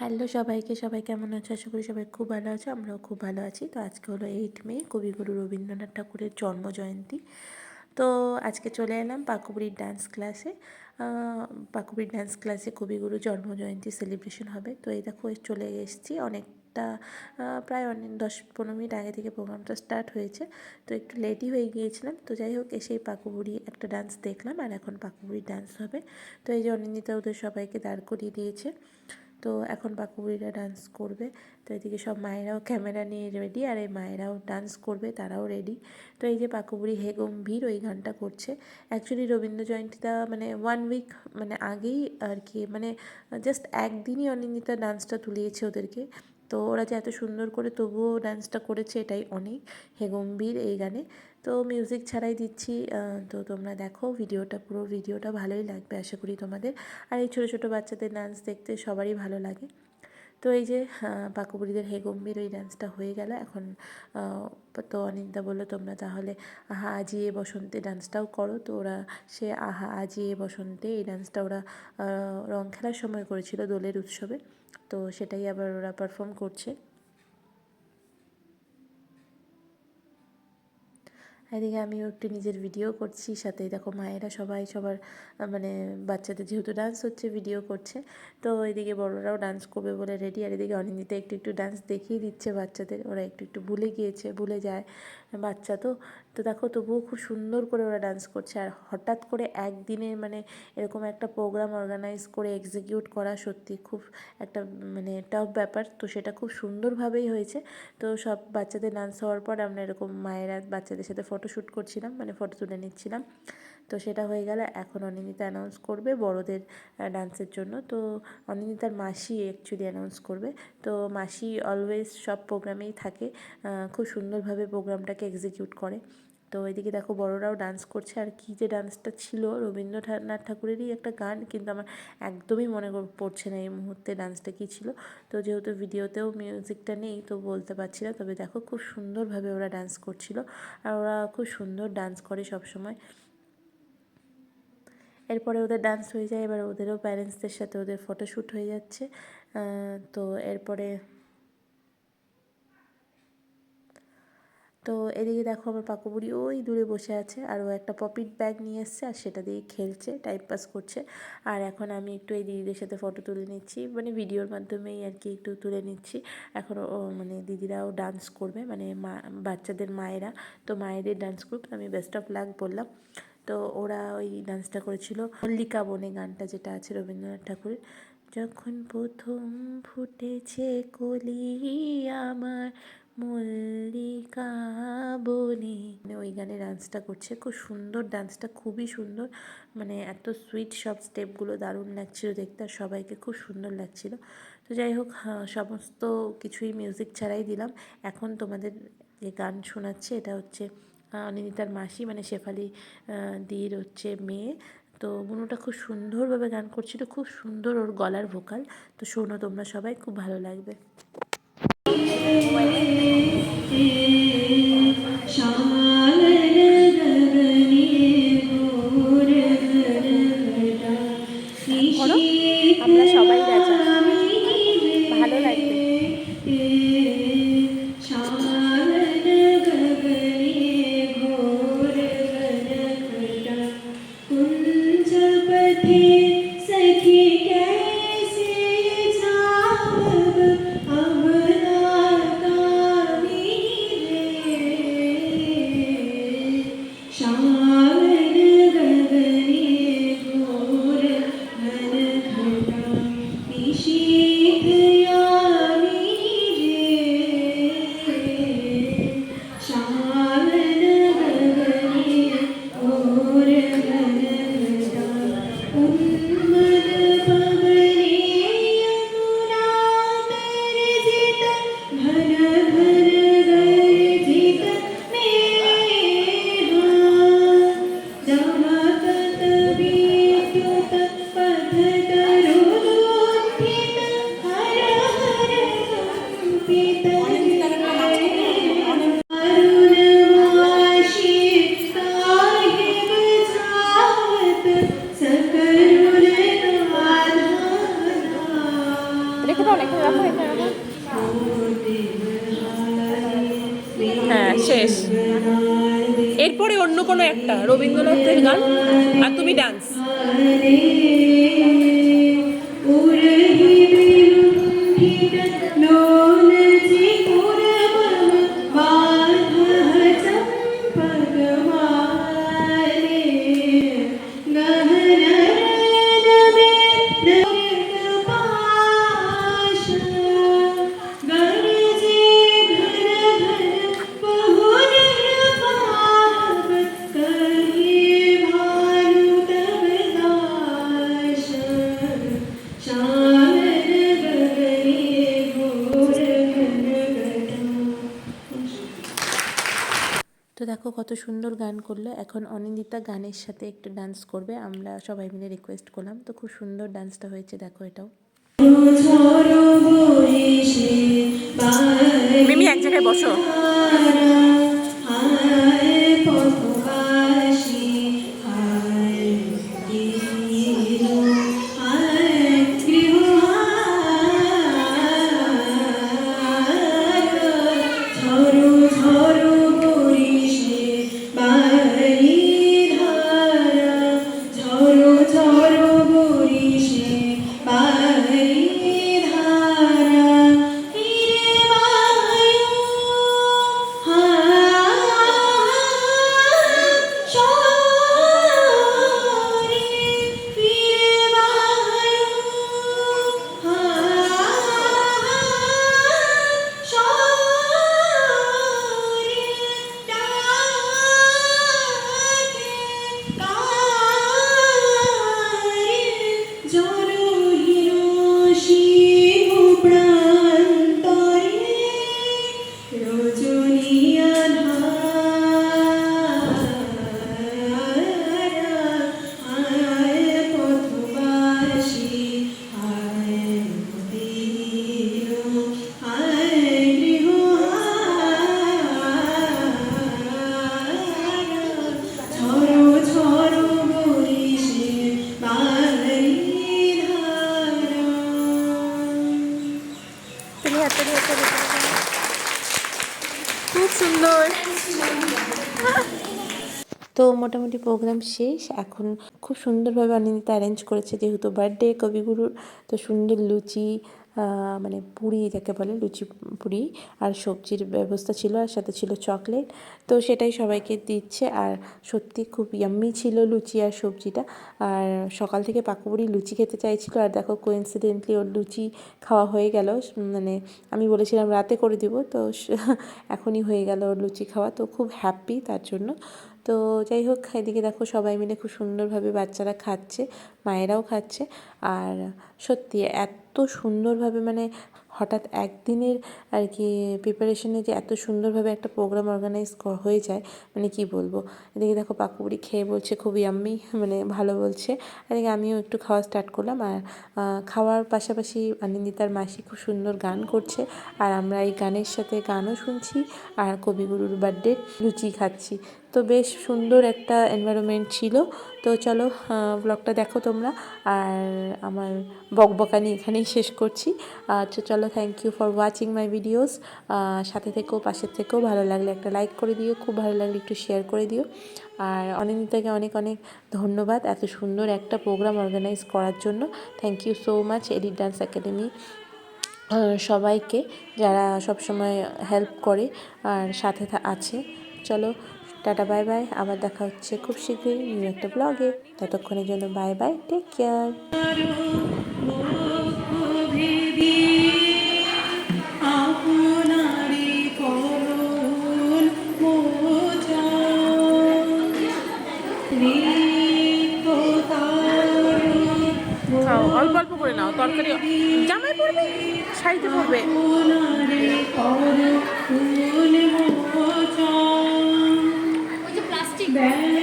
Hello সবাইকে, সবাই কেমন আছো? আশা করি সবাই খুব ভালো আছো, আমরাও খুব ভালো আছি। তো আজকে হলো এইট মে, কবিগুরু রবীন্দ্রনাথ ঠাকুরের জন্ম জয়ন্তী তো আজকে চলে এলাম পাকুবুড়ির ডান্স ক্লাসে পাকুবুড়ির ডান্স ক্লাসে কবিগুরু জন্ম জয়ন্তী সেলিব্রেশন হবে। তো এই দেখো, চলে এসেছি। অনেকটা প্রায় অনেক দশ পনেরো মিনিট আগে থেকে প্রোগ্রামটা স্টার্ট হয়েছে। তো একটু লেটই হয়ে গিয়েছিলাম। তো যাই হোক, এসেই পাকুবুড়ি একটা ডান্স দেখলাম। আর এখন পাকুবুড়ির ডান্স হবে। তো এই যে অনিন্দিতা ওদের সবাইকে দাঁড় করিয়ে দিয়েছে। তো এখন বাকুবুড়িরা ডান্স করবে। তো এদিকে সব মায়েরাও ক্যামেরা নিয়ে রেডি আর এই মায়েরাও ডান্স করবে, তারাও রেডি তো এই যে পাকুবুড়ি হে গম্ভীর ওই গানটা করছে। অ্যাকচুয়ালি রবীন্দ্র জয়ন্তীটা মানে ওয়ান উইক মানে আগেই আর কি মানে জাস্ট একদিনই অনিন্দিতা ডান্সটা তুলিয়েছে ওদেরকে। তো ওরা যে এত সুন্দর করে তবুও ডান্সটা করেছে এটাই অনেক। হে গম্ভীর এই গানে। তো মিউজিক ছাড়াই দিচ্ছি তো তোমরা দেখো ভিডিওটা, পুরো ভিডিওটা ভালোই লাগবে আশা করি তোমাদের। আর এই ছোটো ছোটো বাচ্চাদের ডান্স দেখতে সবারই ভালো লাগে। তো এই যে পাকুবুড়িদের হে গম্ভীর ওই ডান্সটা হয়ে গেল। এখন তো অনিন্দা বলল, তোমরা তাহলে আহা আজি এ বসন্তে ডান্সটাও করো। তো ওরা, সে আহা আজি এ বসন্তে এই ডান্সটা ওরা রং খেলার সময় করেছিল দোলের উৎসবে। তো সেটাই আবার ওরা পারফর্ম করছে। এদিকে আমিও একটু নিজের ভিডিও করছি সাথে দেখো মায়েরা সবাই, সবার মানে বাচ্চাদের যেহেতু ডান্স হচ্ছে ভিডিও করছে। তো এদিকে বড়রাও ডান্স করবে বলে রেডি আর এদিকে অনিন্দিতে একটু একটু ডান্স দেখিয়ে দিচ্ছে বাচ্চাদের। ওরা একটু একটু ভুলে গিয়েছে, ভুলে যায় বাচ্চা তো। তো দেখো তবুও খুব সুন্দর করে ওরা ডান্স করছে। আর হঠাৎ করে একদিনের মানে এরকম একটা প্রোগ্রাম অর্গানাইজ করে এক্সিকিউট করা সত্যি খুব একটা মানে টাফ ব্যাপার। তো সেটা খুব সুন্দরভাবেই হয়েছে। তো সব বাচ্চাদের ডান্স হওয়ার পর আমরা এরকম মায়েরা বাচ্চাদের সাথে ফটো শ্যুট করছিলাম মানে ফটো তুলে নিচ্ছিলাম। তো সেটা হয়ে গেলে এখন অনিন্দিতা অ্যানাউন্স করবে বড়দের ডান্সের জন্য। তো অনিন্দিতার মাসি অ্যাকচুয়ালি অ্যানাউন্স করবে। তো মাসি অলওয়েজ সব প্রোগ্রামেই থাকে। খুব সুন্দরভাবে প্রোগ্রামটাকে এক্সিকিউট করে। তো এদিকে দেখো বড়রাও ডান্স করছে। আর কী যে ডান্সটা ছিল, রবীন্দ্রনাথ ঠাকুরেরই একটা গান, কিন্তু আমার একদমই মনে পড়ছে না এই মুহূর্তে ডান্সটা কী ছিল। তো যেহেতু ভিডিওতেও মিউজিকটা নেই, তো বলতে পারছি না। তবে দেখো খুব সুন্দরভাবে ওরা ডান্স করছিল। আর ওরা খুব সুন্দর ডান্স করে সবসময়। এরপরে ওদের ডান্স হয়ে যায়, এবার ওদেরও প্যারেন্টসদের সাথে ওদের ফটোশ্যুট হয়ে যাচ্ছে। তো এরপরে তো এদিকে দেখো আমার পাকুবুড়ি ওই দূরে বসে আছে আর ও একটা পপিট ব্যাগ নিয়ে এসছে আর সেটা দিয়ে খেলছে টাইম পাস করছে। আর এখন আমি একটু এই দিদিদের সাথে ফটো তুলে নিচ্ছি মানে ভিডিওর মাধ্যমেই আর কি একটু তুলে নিচ্ছি। এখন ও মানে দিদিরাও ডান্স করবে মানে মা, বাচ্চাদের মায়েরা, তো মায়েদের ডান্স গ্রুপ আমি বেস্ট অফ লাক বললাম। তো ওরা ওই ডান্সটা করেছিল। মল্লিকা বনে গানটা যেটা আছে রবীন্দ্রনাথ ঠাকুরের যখন প্রথম ফুটেছে কলি আমার, মল্লিকা বনে। মানে ওই গানে ডান্সটা করছে। খুব সুন্দর ডান্সটা খুবই সুন্দর। মানে এত সুইট সব স্টেপগুলো দারুণ লাগছিল দেখতে আর সবাইকে খুব সুন্দর লাগছিল। তো যাই হোক সমস্ত কিছুই মিউজিক ছাড়াই দিলাম। এখন তোমাদের যে গান শোনাচ্ছে, এটা হচ্ছে অনিন্দিতার মাসি মানে শেফালি দির হচ্ছে মেয়ে। তো বুনুটা খুব সুন্দরভাবে গান করছিল, খুব সুন্দর ওর গলার ভোকাল। তো শোনো তোমরা সবাই, খুব ভালো লাগবে। না কোনো একটা রবীন্দ্রনাথের গান আর তুমি ডান্স দেখো কত সুন্দর গান করল। এখন অনিন্দিতা গানের সাথে একটু ডান্স করবে। আমরা সবাই মিলে রিকোয়েস্ট করলাম। তো খুব সুন্দর ডান্সটা হয়েছে দেখো এটাও। মিমি এক জায়গায় বসো। খুব সুন্দর। তো মোটামুটি প্রোগ্রাম শেষ। এখন খুব সুন্দরভাবে অনিন্দিতা অ্যারেঞ্জ করেছে যেহেতু বার্থডে কবিগুরুর, তো সুন্দর লুচি মানে পুরি যাকে বলে লুচি পুরি আর সবজির ব্যবস্থা ছিল, আর সাথে ছিল চকলেট। তো সেটাই সবাইকে দিচ্ছে, আর সত্যি খুব ইয়াম্মি ছিল লুচি আর সবজিটা। আর সকাল থেকে পাকুবুড়ি লুচি খেতে চাইছিল, আর দেখো কোইন্সিডেন্টলি ওর লুচি খাওয়া হয়ে গেল। মানে আমি বলেছিলাম রাতে করে দিব, তো এখনই হয়ে গেল ওর লুচি খাওয়া। তো খুব হ্যাপি তার জন্য। তো যাই হোক, এদিকে দেখো সবাই মিলে খুব সুন্দরভাবে বাচ্চারা খাচ্ছে, মায়েরাও খাচ্ছে। আর সত্যি এত সুন্দরভাবে মানে হঠাৎ একদিনের আর কি প্রিপারেশনে যে এত সুন্দরভাবে একটা প্রোগ্রাম অর্গানাইজ হয়ে যায় মানে কি বলব? এদিকে দেখো পাকুড়ি খেয়ে বলছে খুবই আম্মি মানে ভালো বলছে। এদিকে আমিও একটু খাওয়া স্টার্ট করলাম। আর খাওয়ার পাশাপাশি আনন্দিতার মাসি খুব সুন্দর গান করছে। আর আমরা এই গানের সাথে গানও শুনছি। আর কবিগুরুর বার্থডে লুচি খাচ্ছি। তো বেশ সুন্দর একটা এনভায়রনমেন্ট ছিল। তো চলো ব্লগটা দেখো তোমরা। আর আমার বকবকানি এখানেই শেষ করছি। তো চলো thank you for watching my videos সাথে থেকেও পাশের থেকেও ভালো লাগলে একটা লাইক করে দিও। খুব ভালো লাগলে একটু শেয়ার করে দিও। আর অনিন্দিতাকে অনেক অনেক ধন্যবাদ এত সুন্দর একটা প্রোগ্রাম অর্গানাইজ করার জন্য। Thank you so much edit dance academy সবাইকে যারা সবসময় হেল্প করে। আর সাথে আছে। চলো টাটা বাই বাই। আবার দেখা হচ্ছে খুব শীঘ্রই নিউ একটা ব্লগে ততক্ষণের জন্য বাই বাই। টেক কেয়ার অল্প অল্প করে নাও। তরকারি জামাই পড়বে শাড়িতে পড়বে Amen.